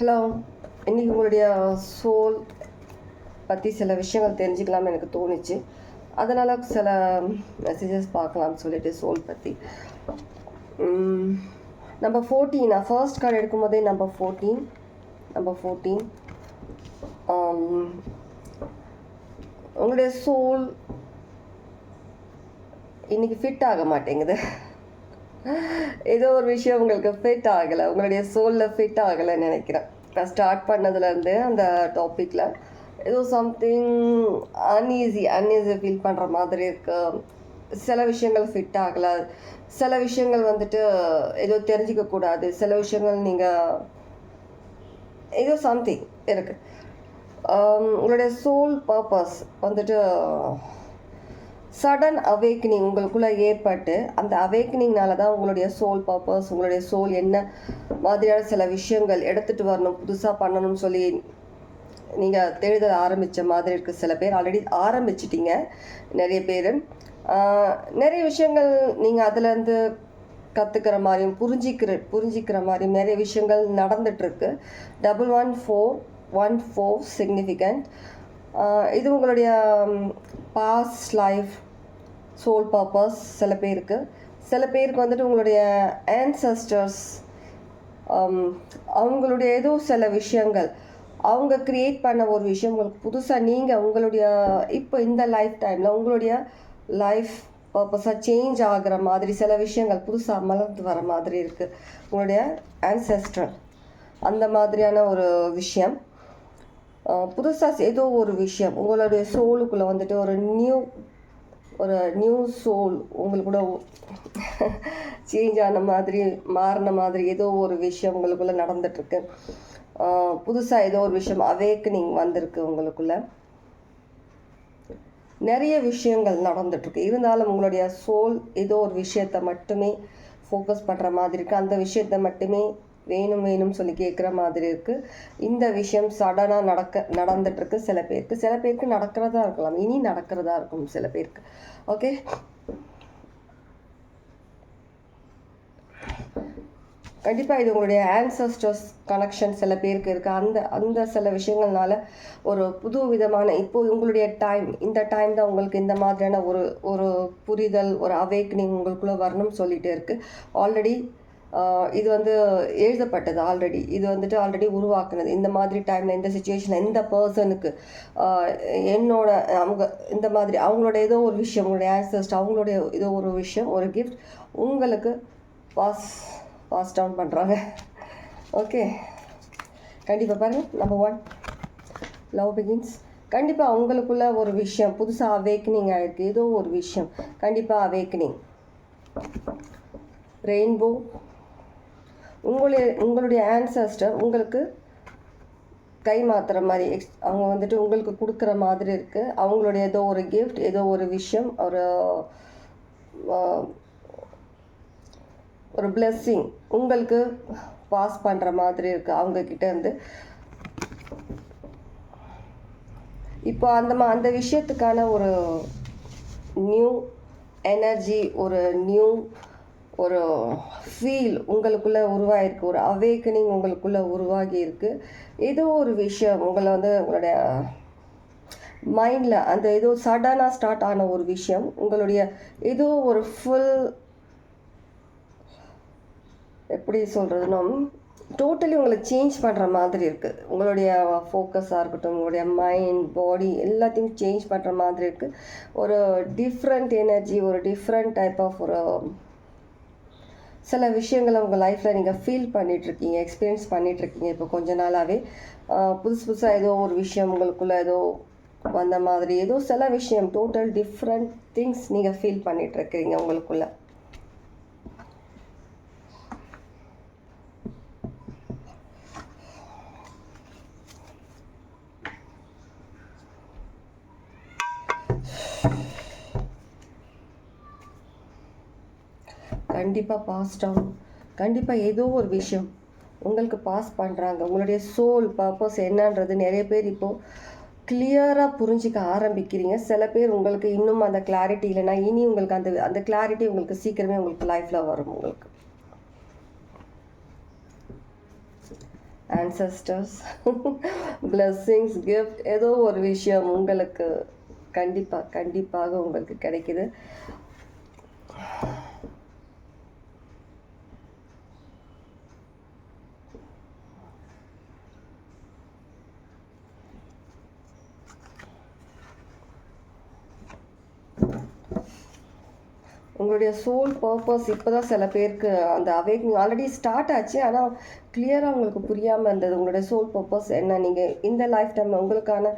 Hello இன்றைக்கி உங்களுடைய soul பற்றி சில விஷயங்கள் தெரிஞ்சுக்கலாம்னு எனக்கு தோணுச்சு. அதனால் சில மெசேஜஸ் பார்க்கலாம்னு சொல்லிட்டு சோல் பற்றி நம்பர் ஃபோர்டீன் நான் ஃபர்ஸ்ட் கார்டு எடுக்கும்போதே நம்பர் ஃபோர்டீன் நம்பர் ஃபோர்டீன் உங்களுடைய சோல் இன்னைக்கு ஃபிட் ஆக மாட்டேங்குது. ஏதோ ஒரு விஷயம் உங்களுக்கு ஃபிட் ஆகலை. உங்களுடைய சோலில் ஃபிட் ஆகலைன்னு நினைக்கிறேன். நான் ஸ்டார்ட் பண்ணதுலேருந்து அந்த டாப்பிக்கில் ஏதோ சம்திங் அன்ஈஸி அன்ஈஸி ஃபீல் பண்ணுற மாதிரி இருக்குது சில விஷயங்கள் ஃபிட் ஆகலை. சில விஷயங்கள் வந்துட்டு ஏதோ தெரிஞ்சிக்கக்கூடாது சில விஷயங்கள் நீங்கள் ஏதோ சம்திங் இருக்குது உங்களுடைய சோல் பர்பஸ் வந்துட்டு சடன் அவேக்கனிங் உங்களுக்குள்ளே ஏற்பட்டு அந்த அவேக்கனிங்னால தான் உங்களுடைய சோல் பர்பஸ் உங்களுடைய சோல் என்ன மாதிரியான சில விஷயங்கள் எடுத்துகிட்டு வரணும் புதுசாக பண்ணணும்னு சொல்லி நீங்கள் தேடுதல் ஆரம்பித்த மாதிரி இருக்குது சில பேர் ஆல்ரெடி ஆரம்பிச்சிட்டிங்க நிறைய பேர். நிறைய விஷயங்கள் நீங்கள் அதுலேருந்து கற்றுக்கிற மாதிரியும் புரிஞ்சிக்கிற புரிஞ்சிக்கிற மாதிரியும் நிறைய விஷயங்கள் நடந்துட்டுருக்கு. Double one four one four significant இது உங்களுடைய பாஸ்ட் லைஃப் சோல் பர்பஸ் சில பேருக்கு. சில பேருக்கு வந்துட்டு உங்களுடைய ஆன்சஸ்டர்ஸ் um, அவங்களுடைய ஏதோ சில விஷயங்கள் அவங்க க்ரியேட் பண்ண ஒரு விஷயம் உங்களுக்கு புதுசாக நீங்கள் உங்களுடைய இப்போ இந்த லைஃப் டைமில் உங்களுடைய லைஃப் பர்பஸாக சேஞ்ச் ஆகுற மாதிரி சில விஷயங்கள் புதுசாக மலர்ந்து வர மாதிரி இருக்குது உங்களுடைய ஆன்செஸ்ட்ரல் அந்த மாதிரியான ஒரு விஷயம். புதுசாக ஏதோ ஒரு விஷயம். உங்களுடைய சோலுக்குள்ளே வந்துட்டு ஒரு நியூ ஒரு நியூ சோல் உங்களுக்கு சேஞ்ச் ஆன மாதிரி மாறின மாதிரி ஏதோ ஒரு விஷயம் உங்களுக்குள்ளே நடந்துட்டுருக்கு. புதுசாக ஏதோ ஒரு விஷயம் அவேக்கனிங் வந்திருக்கு உங்களுக்குள்ள. நிறைய விஷயங்கள் நடந்துட்டுருக்கு. இருந்தாலும் உங்களுடைய சோல் ஏதோ ஒரு விஷயத்தை மட்டுமே ஃபோக்கஸ் பண்ணுற மாதிரி இருக்குது அந்த விஷயத்தை மட்டுமே வேணும் வேணும்னு சொல்லி கேட்குற மாதிரி இருக்குது இந்த விஷயம் சடனாக நடக்க நடந்துட்டுருக்கு சில பேருக்கு. சில பேருக்கு நடக்கிறதா இருக்கலாம். இனி நடக்கிறதா இருக்கும் சில பேருக்கு. ஓகே கண்டிப்பாக இது உங்களுடைய ஆன்சஸ்டர்ஸ் கனெக்ஷன் சில பேருக்கு இருக்குது அந்த அந்த சில விஷயங்கள்னால ஒரு புது விதமான இப்போ உங்களுடைய டைம் இந்த டைம் தான் உங்களுக்கு இந்த மாதிரியான ஒரு ஒரு புரிதல் ஒரு அவேக்னிங் உங்களுக்குள்ளே வரணும்னு சொல்லிகிட்டே இருக்குது ஆல்ரெடி இது வந்து எழுதப்பட்டது ஆல்ரெடி இது வந்துட்டு ஆல்ரெடி உருவாக்குனது. இந்த மாதிரி டைமில் இந்த சுச்சுவேஷனில் இந்த பர்சனுக்கு என்னோட அவங்க இந்த மாதிரி அவங்களோட ஏதோ ஒரு விஷயம் உங்களுடைய ஆன்சஸ்ட் அவங்களுடைய ஏதோ ஒரு விஷயம் ஒரு கிஃப்ட் உங்களுக்கு பாஸ் பாஸ் டவுன் பண்ணுறாங்க ஓகே கண்டிப்பாக பாருங்கள் நம்பர் ஒன் லவ் பிகின்ஸ் கண்டிப்பாக அவங்களுக்குள்ள ஒரு விஷயம் புதுசாக அவேக்கனிங் ஆகிருக்கு ஏதோ ஒரு விஷயம். கண்டிப்பாக அவேக்கனிங் ரெயின்போ உங்களுடைய உங்களுடைய ஆன்சஸ்டர் உங்களுக்கு கை மாத்துற மாதிரி எக்ஸ் அவங்க வந்துட்டு உங்களுக்கு கொடுக்குற மாதிரி இருக்குது அவங்களுடைய ஏதோ ஒரு கிஃப்ட் ஏதோ ஒரு விஷயம் ஒரு ஒரு பிளெஸ்ஸிங் உங்களுக்கு பாஸ் பண்ணுற மாதிரி இருக்குது அவங்கக்கிட்ட இருந்து. இப்போ அந்த மா அந்த விஷயத்துக்கான ஒரு நியூ எனர்ஜி ஒரு நியூ ஒரு ஃபீல் உங்களுக்குள்ளே உருவாகிருக்கு ஒரு அவேக்கனிங் உங்களுக்குள்ளே உருவாகி இருக்கு ஏதோ ஒரு விஷயம் உங்களை வந்து உங்களுடைய மைண்டில் அந்த ஏதோ சடனாக ஸ்டார்ட் ஆன ஒரு விஷயம் உங்களுடைய ஏதோ ஒரு ஃபுல் எப்படி சொல்கிறதுனா டோட்டலி உங்களை சேஞ்ச் பண்ணுற மாதிரி இருக்குது உங்களுடைய ஃபோக்கஸாக இருக்கட்டும் உங்களுடைய மைண்ட் பாடி எல்லாத்தையும் சேஞ்ச் பண்ணுற மாதிரி இருக்குது ஒரு டிஃப்ரெண்ட் எனர்ஜி ஒரு டிஃப்ரெண்ட் டைப் ஆஃப் ஒரு சில விஷயங்களை உங்கள் லைஃப்பில் நீங்கள் ஃபீல் பண்ணிகிட்ருக்கீங்க எக்ஸ்பீரியன்ஸ் பண்ணிகிட்ருக்கீங்க இப்போ கொஞ்ச நாளாகவே புதுசு புதுசாக ஏதோ ஒரு விஷயம் உங்களுக்குள்ளே ஏதோ வந்த மாதிரி ஏதோ சில விஷயம் டோட்டல் டிஃப்ரெண்ட் திங்ஸ் நீங்கள் ஃபீல் பண்ணிகிட்ருக்கிறீங்க உங்களுக்குள்ளே. கண்டிப்பாக பாஸ் டவுன் கண்டிப்பாக ஏதோ ஒரு விஷயம் உங்களுக்கு பாஸ் பண்ணுறாங்க உங்களுடைய சோல் பர்பஸ் என்னன்றது நிறைய பேர் இப்போது கிளியராக புரிஞ்சிக்க ஆரம்பிக்கிறீங்க. சில பேர் உங்களுக்கு இன்னும் அந்த கிளாரிட்டி இல்லைன்னா இனி உங்களுக்கு அந்த அந்த கிளாரிட்டி உங்களுக்கு சீக்கிரமே உங்களுக்கு லைஃப்பில் வரும் உங்களுக்கு. ஆன்சஸ்டர்ஸ் பிளஸ்ஸிங்ஸ் கிஃப்ட் ஏதோ ஒரு விஷயம் உங்களுக்கு கண்டிப்பாக கண்டிப்பாக உங்களுக்கு கிடைக்குது. உங்களுடைய சோல் பர்பஸ் இப்போ தான் சில பேருக்கு அந்த அவேக்னிங் ஆல்ரெடி ஸ்டார்ட் ஆச்சு. ஆனால் கிளியராக உங்களுக்கு புரியாமல் இருந்தது. உங்களுடைய சோல் பர்பஸ் என்ன? நீங்கள் இந்த லைஃப் டைமில் உங்களுக்கான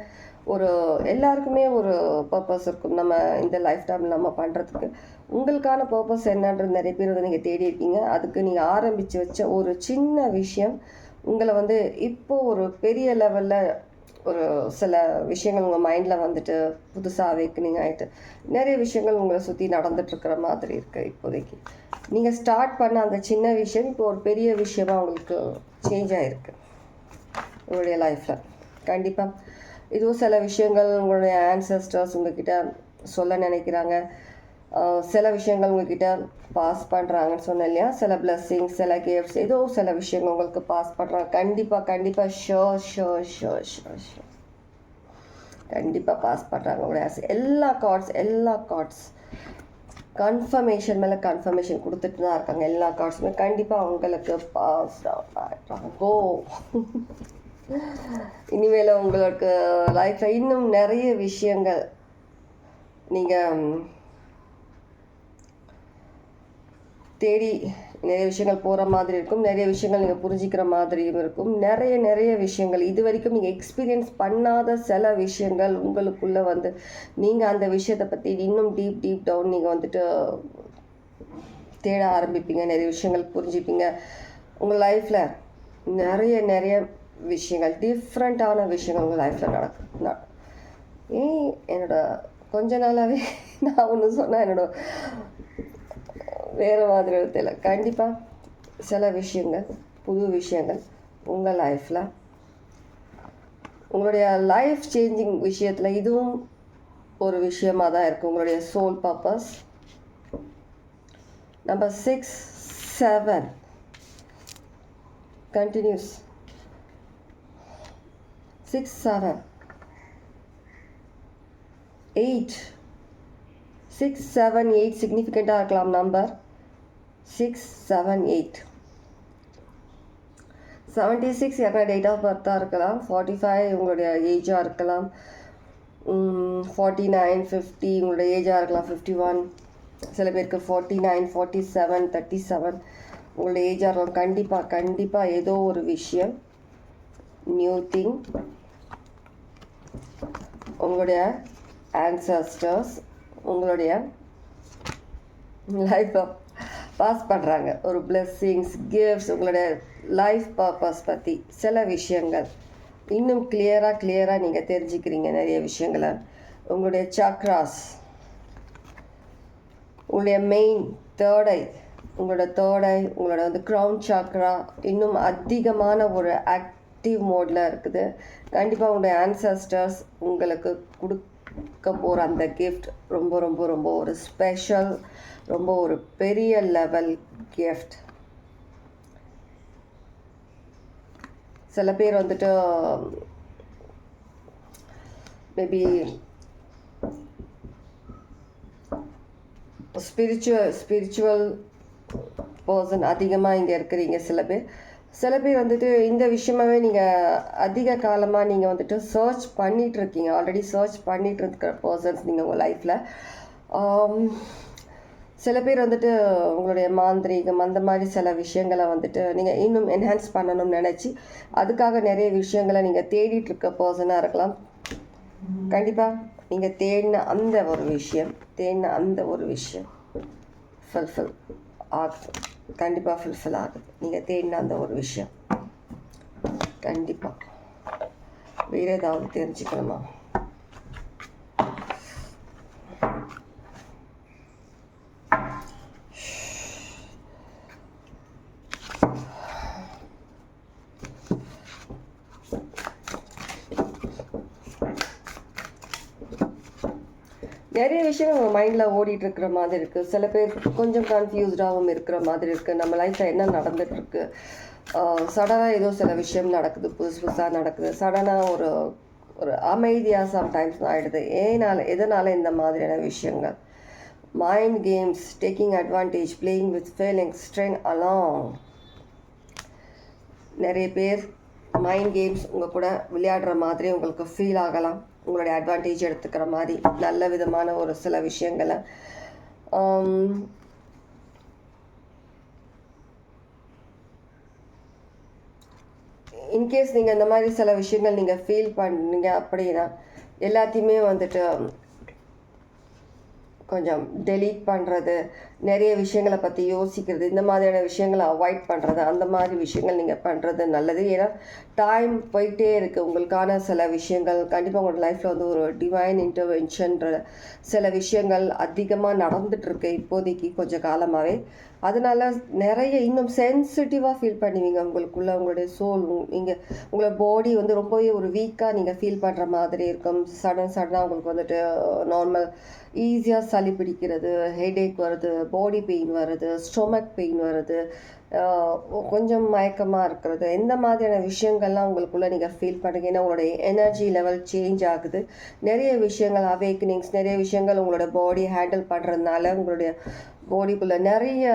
ஒரு எல்லாருக்குமே ஒரு பர்பஸ் இருக்கும். நம்ம இந்த லைஃப் டைமில் நம்ம பண்ணுறதுக்கு உங்களுக்கான பர்பஸ் என்னன்றது நிறைய பேர் வந்து நீங்கள் தேடி இருக்கீங்க. அதுக்கு நீங்கள் ஆரம்பித்து வச்ச ஒரு சின்ன விஷயம் உங்களை வந்து இப்போ ஒரு பெரிய லெவலில் ஒரு சில விஷயங்கள் உங்கள் மைண்டில் வந்துட்டு புதுசாக அவேக்கனிங் ஆகிட்டு நிறைய விஷயங்கள் உங்களை சுற்றி நடந்துட்டுருக்கிற மாதிரி இருக்குது இப்போதைக்கு. நீங்கள் ஸ்டார்ட் பண்ண அந்த சின்ன விஷயம் இப்போ ஒரு பெரிய விஷயமாக உங்களுக்கு சேஞ்ச் ஆகிருக்கு உங்களுடைய லைஃப்பில் கண்டிப்பாக இதுவும் சில விஷயங்கள் உங்களுடைய ஆன்சஸ்டர்ஸ் உங்ககிட்ட சொல்ல நினைக்கிறாங்க. சில விஷயங்கள் உங்ககிட்ட பாஸ் பண்ணுறாங்கன்னு சொன்னேன் இல்லையா? சில பிளஸ்ஸிங்ஸ் சில கிஃப்ட்ஸ் ஏதோ சில விஷயங்கள் உங்களுக்கு பாஸ் பண்ணுறாங்க கண்டிப்பாக கண்டிப்பாக sure sure sure sure sure கண்டிப்பாக பாஸ் பண்ணுறாங்க உங்களுடைய ஆசை. எல்லா கார்ட்ஸ் எல்லா கார்ட்ஸ் கன்ஃபர்மேஷன் மேலே கன்ஃபர்மேஷன் கொடுத்துட்டு தான் இருக்காங்க. எல்லா கார்ட்ஸுமே கண்டிப்பாக உங்களுக்கு பாஸ் கோ இனிமேல் உங்களுக்கு லைஃப்பில் இன்னும் நிறைய விஷயங்கள் நீங்கள் தேடி நிறைய விஷயங்கள் போகிற மாதிரி இருக்கும். நிறைய விஷயங்கள் நீங்கள் புரிஞ்சிக்கிற மாதிரியும் இருக்கும். நிறைய நிறைய விஷயங்கள். இது வரைக்கும் நீங்கள் எக்ஸ்பீரியன்ஸ் பண்ணாத சில விஷயங்கள் உங்களுக்குள்ளே வந்து நீங்கள் அந்த விஷயத்தை பற்றி இன்னும் டீப் டீப் டவுன் நீங்கள் வந்துட்டு தேட ஆரம்பிப்பீங்க. நிறைய விஷயங்கள் புரிஞ்சுப்பீங்க. உங்கள் லைஃப்பில் நிறைய நிறைய விஷயங்கள் டிஃப்ரெண்ட்டான விஷயங்கள் உங்கள் லைஃப்பில் நடக்கும். ஏன் என்னோட கொஞ்ச நாளாகவே நான் ஒன்று சொன்னேன் என்னோட வேறு மாதிரி தெரியல கண்டிப்பாக சில விஷயங்கள் புது விஷயங்கள் உங்கள் லைஃப்பில் உங்களுடைய லைஃப் சேஞ்சிங் விஷயத்தில் இதுவும் ஒரு விஷயமாக தான் இருக்குது உங்களுடைய soul purpose number six seven continues six seven eight six seven eight சிக்னிஃபிகண்ட்டாக இருக்கலாம் number six seven eight seventy six யாருன்னா டேட் ஆஃப் பர்த்தாக இருக்கலாம். ஃபார்ட்டி ஃபைவ் உங்களுடைய ஏஜாக இருக்கலாம். ஃபார்ட்டி நைன் ஃபிஃப்டி உங்களுடைய ஏஜாக இருக்கலாம். ஃபிஃப்டி ஒன் சில பேருக்கு forty nine forty seven thirty seven உங்களுடைய ஏஜாக இருக்கும் கண்டிப்பாக கண்டிப்பாக ஏதோ ஒரு விஷயம் நியூ திங் உங்களுடைய ஆன்சஸ்டர்ஸ் உங்களுடைய லைஃப் பாஸ் பண்ணுறாங்க ஒரு பிளெஸ்ஸிங்ஸ் கிஃப்ட்ஸ் உங்களுடைய லைஃப் பர்பஸ் பற்றி சில விஷயங்கள். இன்னும் கிளியராக கிளியராக நீங்கள் தெரிஞ்சுக்கிறீங்க நிறைய விஷயங்களை. உங்களுடைய சக்ராஸ் உங்களுடைய மெயின் தேர்ட் ஐ உங்களோட தேர்ட் ஐ உங்களோட வந்து க்ரௌன் சாக்ரா இன்னும் அதிகமான ஒரு ஆக்டிவ் மோடில் இருக்குது. கண்டிப்பாக உங்களுடைய ஆன்சஸ்டர்ஸ் உங்களுக்கு கொடுக்க போகிற அந்த கிஃப்ட் ரொம்ப ரொம்ப ரொம்ப ஒரு ஸ்பெஷல் ரொம்ப ஒரு பெரிய லெவல் கிஃப்ட் சில பேர் வந்துட்டு மேபி ஸ்பிரிச்சுவல் ஸ்பிரிச்சுவல் பர்சன் அதிகமாக இங்கே இருக்கிறீங்க சில பேர். சில பேர் வந்துட்டு இந்த விஷயமாவே நீங்கள் அதிக காலமாக நீங்கள் வந்துட்டு சர்ச் பண்ணிட்டு இருக்கீங்க ஆல்ரெடி சர்ச் பண்ணிட்டு இருக்கிற பர்சன்ஸ் நீங்கள் உங்கள் லைஃப்பில் சில பேர் வந்துட்டு உங்களுடைய மாந்திரீகம் அந்த மாதிரி சில விஷயங்களை வந்துட்டு நீங்கள் இன்னும் என்ஹான்ஸ் பண்ணணும்னு நினச்சி அதுக்காக நிறைய விஷயங்களை நீங்கள் தேடிட்டு இருக்க பர்சனாக இருக்கலாம். கண்டிப்பாக நீங்கள் தேடின அந்த ஒரு விஷயம் தேடின அந்த ஒரு விஷயம். ஃபுல்ஃபில் ஆகும் கண்டிப்பாக ஃபுல்ஃபில் ஆகுது. நீங்கள் தேடின அந்த ஒரு விஷயம். கண்டிப்பாக வேறு ஏதாவது தெரிஞ்சுக்கணுமா? விஷயம் விஷயங்கள் நம்ம மைண்டில் ஓடிட்டு இருக்கிற மாதிரி இருக்குது சில பேர் கொஞ்சம் கன்ஃபியூஸ்டாகவும் இருக்கிற மாதிரி இருக்குது நம்ம லைஃப்பில் என்ன நடந்துகிட்ருக்கு சடனாக ஏதோ சில விஷயம் நடக்குது. புதுசு புதுசாக நடக்குது. சடனாக ஒரு ஒரு அமைதியாக சம்டைம்ஸ் ஆகிடுது ஏனால் எதனால் இந்த மாதிரியான விஷயங்கள்? Mind games taking advantage playing with feeling strength along நிறைய பேர் மைண்ட் கேம்ஸ் உங்கள் கூட விளையாடுற மாதிரி உங்களுக்கு ஃபீல் ஆகலாம். உங்களுடைய அட்வான்டேஜ் எடுத்துக்கிற மாதிரி நல்ல விதமான ஒரு சில விஷயங்களை. இன்கேஸ் நீங்கள் இந்த மாதிரி சில விஷயங்கள் நீங்கள் ஃபீல் பண்ணீங்க அப்படின்னா எல்லாத்தையுமே வந்துட்டு கொஞ்சம் டெலீட் பண்ணுறது நிறைய விஷயங்களை பற்றி யோசிக்கிறது இந்த மாதிரியான விஷயங்களை அவாய்ட் பண்ணுறது அந்த மாதிரி விஷயங்கள் நீங்கள் பண்ணுறது நல்லது. ஏன்னா டைம் போயிட்டே இருக்குது உங்களுக்கான சில விஷயங்கள் கண்டிப்பாக உங்களோட லைஃப்பில் வந்து ஒரு டிவைன் இன்டர்வென்ஷன்ற சில விஷயங்கள் அதிகமாக நடந்துகிட்ருக்கு இப்போதைக்கு கொஞ்சம் காலமாகவே அதனால நிறைய இன்னும் சென்சிட்டிவாக ஃபீல் பண்ணுவீங்க உங்களுக்குள்ள உங்களுடைய சோல் நீங்கள் உங்களோட பாடி வந்து ரொம்பவே ஒரு வீக்காக நீங்கள் ஃபீல் பண்ணுற மாதிரி இருக்கும். சடன் சடனாக உங்களுக்கு வந்துட்டு uh, நார்மல் ஈஸியாக சளி பிடிக்கிறது ஹெடேக் வருது பாடி பெயின் வருது ஸ்டொமக் பெயின் வருது uh, கொஞ்சம் மயக்கமாக இருக்கிறது. எந்த மாதிரியான விஷயங்கள்லாம் உங்களுக்குள்ளே நீங்கள் ஃபீல் பண்ணுறீங்க ஏன்னா உங்களுடைய எனர்ஜி லெவல் சேஞ்ச் ஆகுது. நிறைய விஷயங்கள் அவேக்கனிங்ஸ் நிறைய விஷயங்கள் உங்களோட பாடி ஹேண்டில் பண்ணுறதுனால உங்களுடைய பாடிக்குள்ளே நிறைய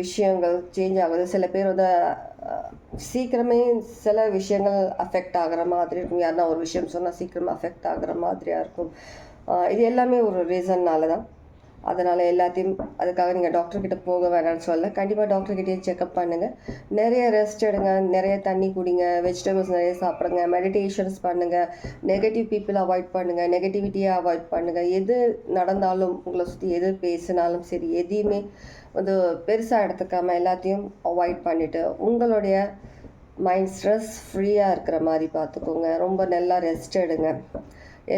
விஷயங்கள் சேஞ்ச் ஆகுது. சில பேர் வந்து சீக்கிரமே சில விஷயங்கள் அஃபெக்ட் ஆகுற மாதிரி இருக்கும். யாருன்னா ஒரு விஷயம் சொன்னால் சீக்கிரமாக அஃபெக்ட் ஆகுற மாதிரியாக இருக்கும். இது எல்லாமே ஒரு ரீசன்னால தான் அதனால் எல்லாத்தையும் அதுக்காக நீங்கள் டாக்டர்கிட்ட போக வேணாம்னு சொல்ல. கண்டிப்பாக டாக்டர்கிட்டயே செக்அப் பண்ணுங்கள் நிறைய ரெஸ்ட் எடுங்க நிறைய தண்ணி குடிங்க வெஜிடபிள்ஸ் நிறைய சாப்பிடுங்க மெடிடேஷன்ஸ் பண்ணுங்கள் நெகட்டிவ் பீப்புள் அவாய்ட் பண்ணுங்கள் நெகட்டிவிட்டியை அவாய்ட் பண்ணுங்கள் எது நடந்தாலும் உங்களை சுற்றி எது பேசினாலும் சரி எதையுமே வந்து பெருசாக எடுத்துக்காமல் எல்லாத்தையும் அவாய்ட் பண்ணிவிட்டு உங்களுடைய மைண்ட் ஸ்ட்ரெஸ் ஃப்ரீயாக இருக்கிற மாதிரி பார்த்துக்கோங்க. ரொம்ப நல்லா ரெஸ்ட் எடுங்க.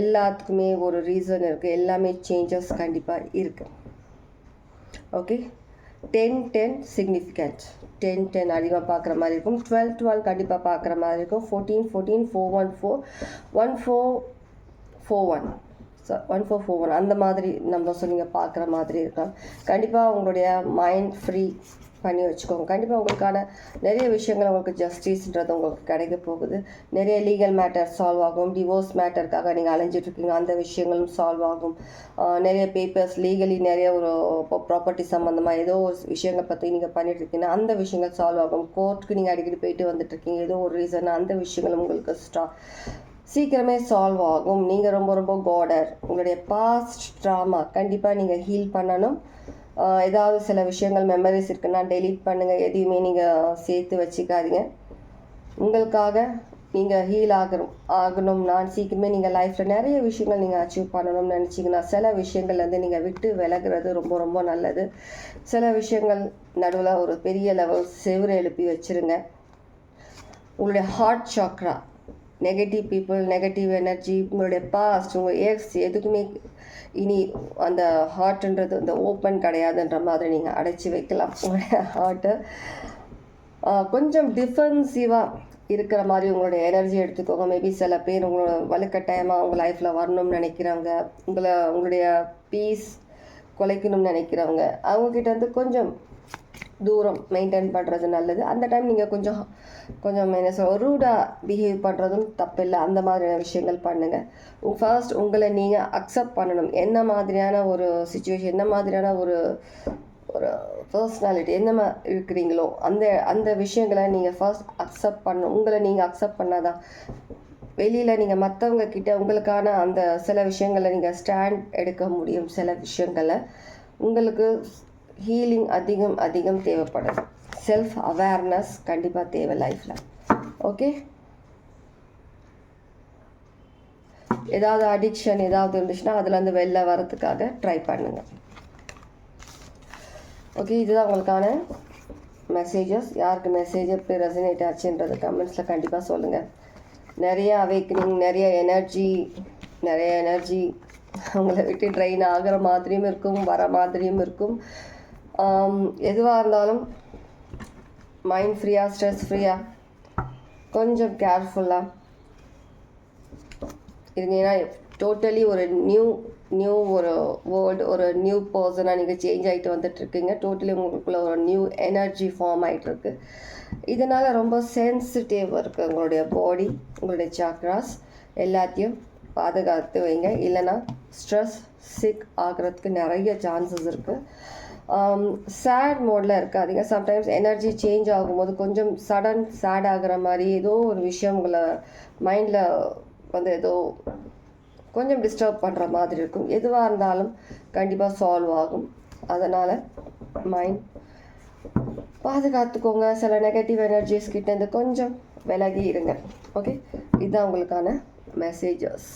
எல்லாத்துக்குமே ஒரு ரீசன் இருக்குது எல்லாமே சேஞ்சஸ் கண்டிப்பாக இருக்குது okay ten ten significant ten ten அதிகமாக பார்க்குற மாதிரி இருக்கும். டுவெல் டுவெல் கண்டிப்பாக பார்க்குற மாதிரி இருக்கும். Fourteen fourteen four one four one four four one one four four one அந்த மாதிரி நம்ம நீங்கள் பார்க்குற மாதிரி இருக்கலாம். கண்டிப்பாக உங்களுடைய மைண்ட் ஃப்ரீ பண்ணி வச்சுக்கோங்க. கண்டிப்பாக உங்களுக்கான நிறைய விஷயங்கள் உங்களுக்கு ஜஸ்டிஸ்ன்றது உங்களுக்கு கிடைக்க போகுது. நிறைய லீகல் மேட்டர் சால்வ் ஆகும். டிவோர்ஸ் மேட்டருக்காக நீங்கள் அலைஞ்சிட்ருக்கீங்க. அந்த விஷயங்களும் சால்வ் ஆகும். நிறைய பேப்பர்ஸ் லீகலி நிறைய ஒரு ப்ராப்பர்ட்டி சம்மந்தமாக ஏதோ ஒரு விஷயங்கள் பற்றி நீங்கள் பண்ணிட்டுருக்கீங்கன்னா அந்த விஷயங்கள் சால்வ் ஆகும். கோர்ட்டுக்கு நீங்கள் அடிக்கடி போயிட்டு வந்துட்டு இருக்கீங்க ஏதோ ஒரு ரீசன் அந்த விஷயங்களும் உங்களுக்கு ஸ்டா சீக்கிரமே சால்வ் ஆகும். நீங்கள் ரொம்ப ரொம்ப காடர். உங்களுடைய பாஸ்ட் ட்ராமா கண்டிப்பாக நீங்கள் ஹீல் பண்ணணும். ஏதாவது சில விஷயங்கள் மெமரிஸ் இருக்குன்னா டெலீட் பண்ணுங்கள் எதையுமே நீங்கள் சேர்த்து வச்சுக்காதீங்க. உங்களுக்காக நீங்கள் ஹீல் ஆகணும் ஆகணும்னா சீக்கிரமே நீங்கள் லைஃப்பில் நிறைய விஷயங்கள் நீங்கள் அச்சீவ் பண்ணணும்னு நினச்சிங்கன்னா சில விஷயங்கள்லேருந்து நீங்கள் விட்டு விலகிறது ரொம்ப ரொம்ப நல்லது. சில விஷயங்கள் நடுவில் ஒரு பெரிய லெவல் செவுறு எழுப்பி வச்சுருங்க. உங்களுடைய heart chakra negative people negative energy உங்களுடைய பாஸ்ட் உங்கள் எக்ஸ் எதுக்குமே இனி அந்த ஹார்ட்ன்றது அந்த ஓப்பன் கிடையாதுன்ற மாதிரி நீங்கள் அடைச்சி வைக்கலாம். உங்களுடைய ஹார்ட்டை கொஞ்சம் டிஃபென்சிவாக இருக்கிற மாதிரி உங்களுடைய எனர்ஜி எடுத்துக்கோங்க. மேபி சில பேர் உங்களோட வலுக்கட்டாயமாக உங்கள் லைஃப்பில் வரணும்னு நினைக்கிறாங்க உங்களை உங்களுடைய பீஸ் குலைக்கணும்னு நினைக்கிறவங்க அவங்கக்கிட்ட வந்து கொஞ்சம் தூரம் மெயின்டைன் பண்ணுறது நல்லது. அந்த டைம் நீங்கள் கொஞ்சம் கொஞ்சம் என்ன சொல் ரூடாக பிஹேவ் பண்ணுறதும் தப்பில்லை. அந்த மாதிரியான விஷயங்கள் பண்ணுங்கள் ஃபர்ஸ்ட் உங்களை நீங்கள் அக்செப்ட் பண்ணணும். என்ன மாதிரியான ஒரு சுச்சுவேஷன் என்ன மாதிரியான ஒரு ஒரு பர்சனாலிட்டி என்ன இருக்கிறீங்களோ அந்த அந்த விஷயங்களை நீங்கள் ஃபர்ஸ்ட் அக்செப்ட் பண்ணணும். உங்களை நீங்கள் அக்செப்ட் பண்ணாதான் வெளியில் நீங்கள் மற்றவங்க கிட்ட உங்களுக்கான அந்த சில விஷயங்களை நீங்கள் ஸ்டாண்ட் எடுக்க முடியும். சில விஷயங்களை. உங்களுக்கு ஹீலிங் அதிகம் அதிகம் தேவைப்படுது. செல்ஃப் அவேர்னஸ் கண்டிப்பாக தேவை லைஃப்பில் ஓகே ஏதாவது அடிக்ஷன் ஏதாவது இருந்துச்சுன்னா அதுலேருந்து வெளில வரத்துக்காக ட்ரை பண்ணுங்கள் ஓகே இதுதான் உங்களுக்கான மெசேஜஸ் யாருக்கு மெசேஜ் எப்படி ரெசனேட் ஆச்சுன்றது கமெண்ட்ஸில் கண்டிப்பாக சொல்லுங்கள் நிறைய அவேக்கனிங் நிறைய எனர்ஜி நிறைய எனர்ஜி அவங்கள விட்டு ட்ரெயின் ஆகிற மாதிரியும் இருக்கும் வர மாதிரியும் இருக்கும். Um, எதுவாக இருந்தாலும் மைண்ட் ஃப்ரீயாக ஸ்ட்ரெஸ் ஃப்ரீயாக கொஞ்சம் கேர்ஃபுல்லாக இருந்தீங்கன்னா ஏன்னா டோட்டலி ஒரு நியூ நியூ ஒரு வேர்ல்டு ஒரு நியூ பர்சனாக நீங்கள் சேஞ்ச் ஆகிட்டு வந்துட்டுருக்கீங்க. டோட்டலி உங்களுக்குள்ள ஒரு நியூ எனர்ஜி ஃபார்ம் ஆகிட்டுருக்கு இதனால் ரொம்ப சென்சிட்டிவ் இருக்குது உங்களுடைய பாடி உங்களுடைய சாக்ராஸ் எல்லாத்தையும் பாதுகாத்து வைங்க. இல்லைன்னா ஸ்ட்ரெஸ் சிக் ஆகிறதுக்கு நிறைய சான்சஸ் இருக்குது Um, சேட் மோடில் இருக்காதீங்க. சம்டைம்ஸ் எனர்ஜி சேஞ்ச் ஆகும்போது கொஞ்சம் சடன் சேட் ஆகுற மாதிரி ஏதோ ஒரு விஷயம் உங்களை மைண்டில் வந்து ஏதோ கொஞ்சம் டிஸ்டர்ப் பண்ணுற மாதிரி இருக்கும். எதுவாக இருந்தாலும் கண்டிப்பாக சால்வ் ஆகும். அதனால் மைண்ட் பாதுகாத்துக்கோங்க. சில நெகட்டிவ் எனர்ஜிஸ் கிட்டேருந்து கொஞ்சம் விலகி இருங்க. ஓகே இதுதான் உங்களுக்கான மெசேஜஸ்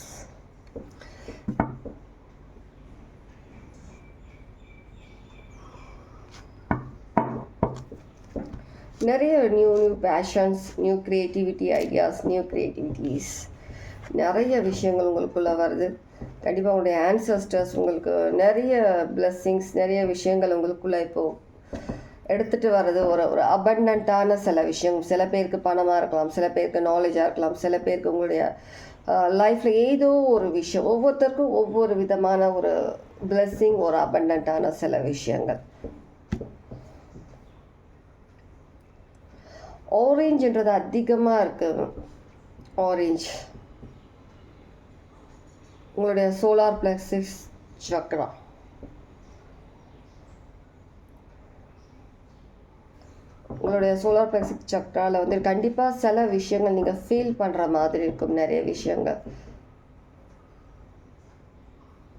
நிறைய new new passions new creativity ideas new creativities நிறைய விஷயங்கள் உங்களுக்குள்ளே வருது. கண்டிப்பாக உங்களுடைய ஆன்சஸ்டர்ஸ் உங்களுக்கு நிறைய பிளெஸ்ஸிங்ஸ் நிறைய விஷயங்கள் உங்களுக்குள்ளே இப்போது எடுத்துகிட்டு வர்றது. ஒரு ஒரு அபண்டண்ட்டான சில விஷயம். சில பேருக்கு பணமாக இருக்கலாம் சில பேருக்கு நாலேஜாக இருக்கலாம் சில பேருக்கு உங்களுடைய லைஃப்பில் ஏதோ ஒரு விஷயம். ஒவ்வொருத்தருக்கும் ஒவ்வொரு விதமான ஒரு பிளெஸ்ஸிங் ஒரு அபண்டண்ட்டான சில விஷயங்கள். ஆரேஞ்சுன்றது அதிகமாக இருக்குது ஆரேஞ்ச் உங்களுடைய சோலார் பிளக்ஸிஸ் சக்ரா உங்களுடைய சோலார் பிளக்ஸிக் சக்ராவில் வந்து கண்டிப்பாக சில விஷயங்கள் நீங்கள் ஃபீல் பண்ணுற மாதிரி இருக்கும். நிறைய விஷயங்கள்.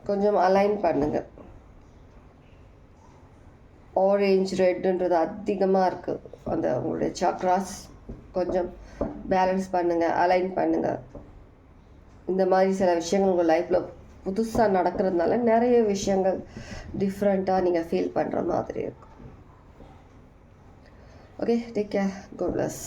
கொஞ்சம் அலைன் பண்ணுங்கள் ஆரேஞ்ச் ரெட்டுன்றது அதிகமாக இருக்குது அந்த உங்களுடைய சக்ராஸ் கொஞ்சம் பேலன்ஸ் பண்ணுங்கள் அலைன் பண்ணுங்கள் இந்த மாதிரி சில விஷயங்கள் உங்கள் லைஃப்பில் புதுசாக நடக்கிறதுனால நிறைய விஷயங்கள் டிஃப்ரெண்ட்டாக நீங்கள் ஃபீல் பண்ணுற மாதிரி இருக்கும். Okay take care good bless